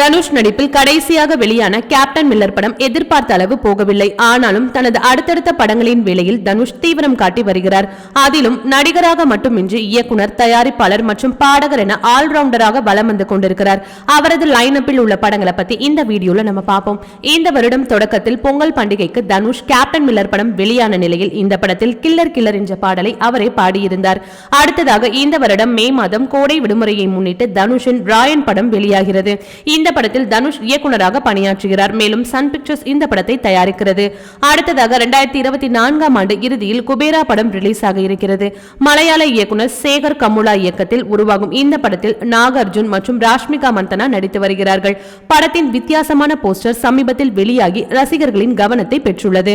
தனுஷ் நடிப்பில் கடைசியாக வெளியான கேப்டன் மில்லர் படம் எதிர்பார்த்த அளவு போகவில்லை. ஆனாலும் தனது அடுத்தடுத்த படங்களின் வேளையில் தனுஷ் தீவிரம் காட்டி வருகிறார். அதிலும் நடிகராக மட்டுமின்றி இயக்குனர் தயாரிப்பாளர் மற்றும் பாடகர் என ஆல்ரவுண்டராக வலம் வந்து கொண்டிருக்கிறார். அவரது லைனப்பில் உள்ள படங்களை பத்தி இந்த வீடியோல நம்ம பார்ப்போம். இந்த வருடம் தொடக்கத்தில் பொங்கல் பண்டிகைக்கு தனுஷ் கேப்டன் மில்லர் படம் வெளியான நிலையில் இந்த படத்தில் கில்லர் கில்லர் என்ற பாடலை அவரே பாடியிருந்தார். அடுத்ததாக இந்த வருடம் மே மாதம் கோடை விடுமுறையை முன்னிட்டு தனுஷின் ராயன் படம் வெளியாகிறது. இந்த படத்தில் தனுஷ் இயக்குனராக பணியாற்றுகிறார். மேலும் சன் பிக்சர்ஸ் இந்த படத்தை தயாரிக்கிறது. அடுத்ததாக இரண்டாயிரத்தி இருபத்தி நான்காம் ஆண்டு இறுதியில் குபேரா படம் ரிலீஸ் ஆக இருக்கிறது. மலையாள இயக்குனர் சேகர் கமுலா இயக்கத்தில் உருவாகும் இந்த படத்தில் நாகார்ஜுன் மற்றும் ராஷ்மிகா மந்தனா நடித்து வருகிறார்கள். படத்தின் வித்தியாசமான போஸ்டர் சமீபத்தில் வெளியாகி ரசிகர்களின் கவனத்தை பெற்றுள்ளது.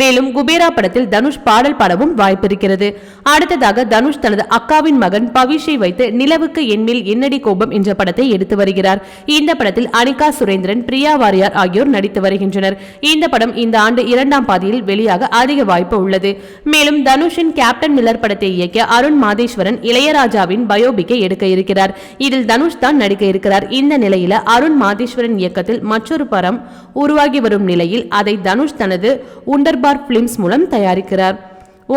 மேலும் குபேரா படத்தில் தனுஷ் பாடல் பாடவும் வாய்ப்பிருக்கிறது. அடுத்ததாக தனுஷ் தனது அக்காவின் மகன் பவிஷை வைத்து நிலவுக்கு என்மேல் என்னடி கோபம் என்ற படத்தை எடுத்து வருகிறார். இந்த படத்தில் அனிகா சுரேந்திரன் பிரியா வாரியார் ஆகியோர் நடித்து வருகின்றனர். இந்த படம் இந்த ஆண்டு இரண்டாம் பாதியில் வெளியாக அதிக வாய்ப்பு உள்ளது. மேலும் தனுஷின் கேப்டன் மில்லர் படத்தை இயக்கிய அருண் மாதேஸ்வரன் இளையராஜாவின் பயோபிக்கை எடுக்க இருக்கிறார். இதில் தனுஷ் தான் நடிக்க இருக்கிறார். இந்த நிலையில அருண் மாதேஸ்வரன் இயக்கத்தில் மற்றொரு படம் உருவாகி வரும் நிலையில் அதை தனுஷ் தனது உண்டர்பார் பிலிம்ஸ் மூலம் தயாரிக்கிறார்.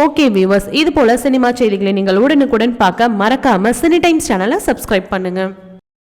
ஓகே வியூவர்ஸ் இது போல சினிமா செய்திகளை நீங்கள் உடனுக்குடன் பார்க்க மறக்காம சினி டைம்ஸ் சேனலை சப்ஸ்கிரைப் பண்ணுங்க.